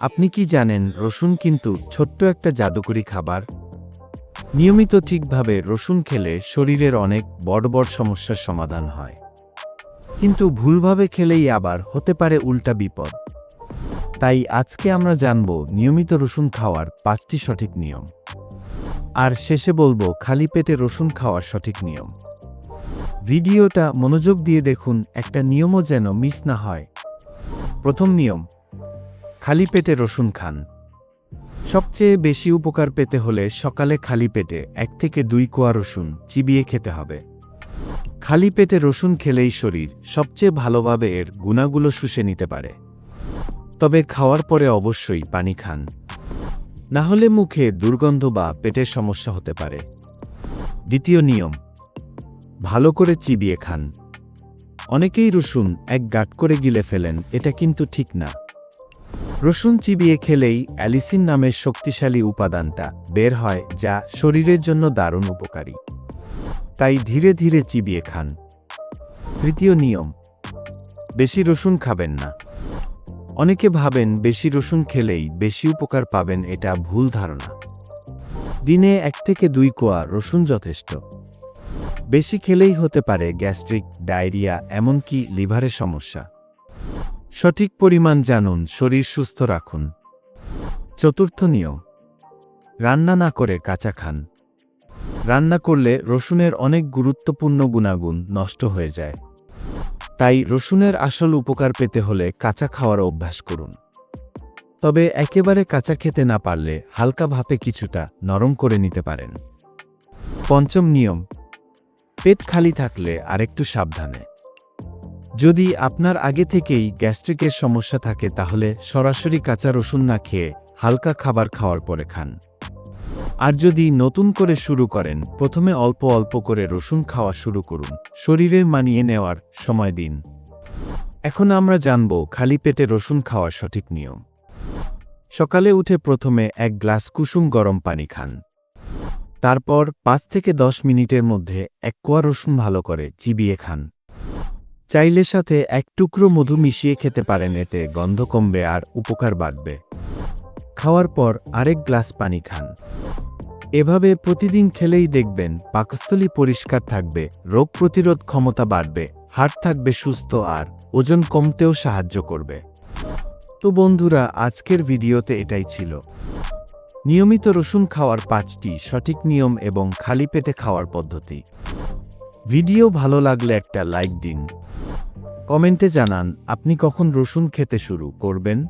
আপনি কি জানেন, রসুন কিন্তু ছোট্ট একটা জাদুকরি খাবার? নিয়মিত ঠিকভাবে রসুন খেলে শরীরের অনেক বড় বড় সমস্যার সমাধান হয়। কিন্তু ভুলভাবে খেলেই আবার হতে পারে উল্টা বিপদ। তাই আজকে আমরা জানব নিয়মিত রসুন খাওয়ার পাঁচটি সঠিক নিয়ম। আর শেষে বলব, খালি পেটে রসুন খাওয়ার সঠিক নিয়ম। ভিডিওটা মনোযোগ দিয়ে দেখুন, একটা নিয়মও যেন মিস না হয়। প্রথম নিয়ম খালি পেটে রসুন খান। সবচেয়ে বেশি উপকার পেতে হলে সকালে খালি পেটে এক থেকে দুই কোয়া রসুন চিবিয়ে খেতে হবে। খালি পেটে রসুন খেলেই শরীর সবচেয়ে ভালোভাবে এর গুণাগুলো শুষে নিতে পারে। তবে খাওয়ার পরে অবশ্যই পানি খান। না হলে মুখে দুর্গন্ধ বা পেটের সমস্যা হতে পারে। দ্বিতীয় নিয়ম, ভালো করে চিবিয়ে খান। অনেকেই রসুন এক গাট করে গিলে ফেলেন, এটা কিন্তু ঠিক না। রসুন চিবিয়ে খেলেই অ্যালিসিন নামের শক্তিশালী উপাদানটা বের হয়, যা শরীরের জন্য দারুণ উপকারী। তাই ধীরে ধীরে চিবিয়ে খান। তৃতীয় নিয়ম, বেশি রসুন খাবেন না। অনেকে ভাবেন বেশি রসুন খেলেই বেশি উপকার পাবেন, এটা ভুল ধারণা। দিনে এক থেকে দুই কোয়া রসুন যথেষ্ট। বেশি খেলেই হতে পারে গ্যাস্ট্রিক, ডায়রিয়া, এমনকি লিভারের সমস্যা। সঠিক পরিমাণ জানুন, শরীর সুস্থ রাখুন। চতুর্থ নিয়ম, রান্না না করে কাঁচা খান। রান্না করলে রসুনের অনেক গুরুত্বপূর্ণ গুণাগুণ নষ্ট হয়ে যায়। তাই রসুনের আসল উপকার পেতে হলে কাঁচা খাওয়ার অভ্যাস করুন। তবে একেবারে কাঁচা খেতে না পারলে হালকা ভাপে কিছুটা নরম করে নিতে পারেন। পঞ্চম নিয়ম, পেট খালি থাকলে আরেকটু সাবধানে। যদি আপনার আগে থেকেই গ্যাস্ট্রিকের সমস্যা থাকে, তাহলে সরাসরি কাঁচা রসুন না খেয়ে হালকা খাবার খাওয়ার পরে খান। আর যদি নতুন করে শুরু করেন, প্রথমে অল্প অল্প করে রসুন খাওয়া শুরু করুন। শরীরের মানিয়ে নেওয়ার সময় দিন। এখন আমরা জানব খালি পেটে রসুন খাওয়ার সঠিক নিয়ম। সকালে উঠে প্রথমে এক গ্লাস কুসুম গরম পানি খান। তারপর পাঁচ থেকে দশ মিনিটের মধ্যে এক কোয়া রসুন ভালো করে চিবিয়ে খান। চাইলে সাথে এক টুকরো মধু মিশিয়ে খেতে পারেন, এতে গন্ধ কমবে আর উপকার বাড়বে। খাওয়ার পর আরেক গ্লাস পানি খান। এভাবে প্রতিদিন খেলেই দেখবেন পাকস্থলী পরিষ্কার থাকবে, রোগ প্রতিরোধ ক্ষমতা বাড়বে, হাড় থাকবে সুস্থ আর ওজন কমতেও সাহায্য করবে। তো বন্ধুরা, আজকের ভিডিওতে এটাই ছিল। নিয়মিত রসুন খাওয়ার পাঁচটি সঠিক নিয়ম এবং খালি পেটে খাওয়ার পদ্ধতি। ভিডিও ভালো লাগলে একটা লাইক দিন। কমেন্টে জানান, আপনি কখন রসুন খেতে শুরু করবেন?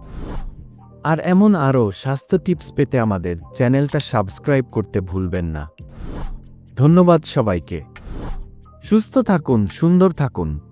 আর এমন আরও স্বাস্থ্য টিপস পেতে আমাদের চ্যানেলটা সাবস্ক্রাইব করতে ভুলবেন না। ধন্যবাদ সবাইকে। সুস্থ থাকুন, সুন্দর থাকুন।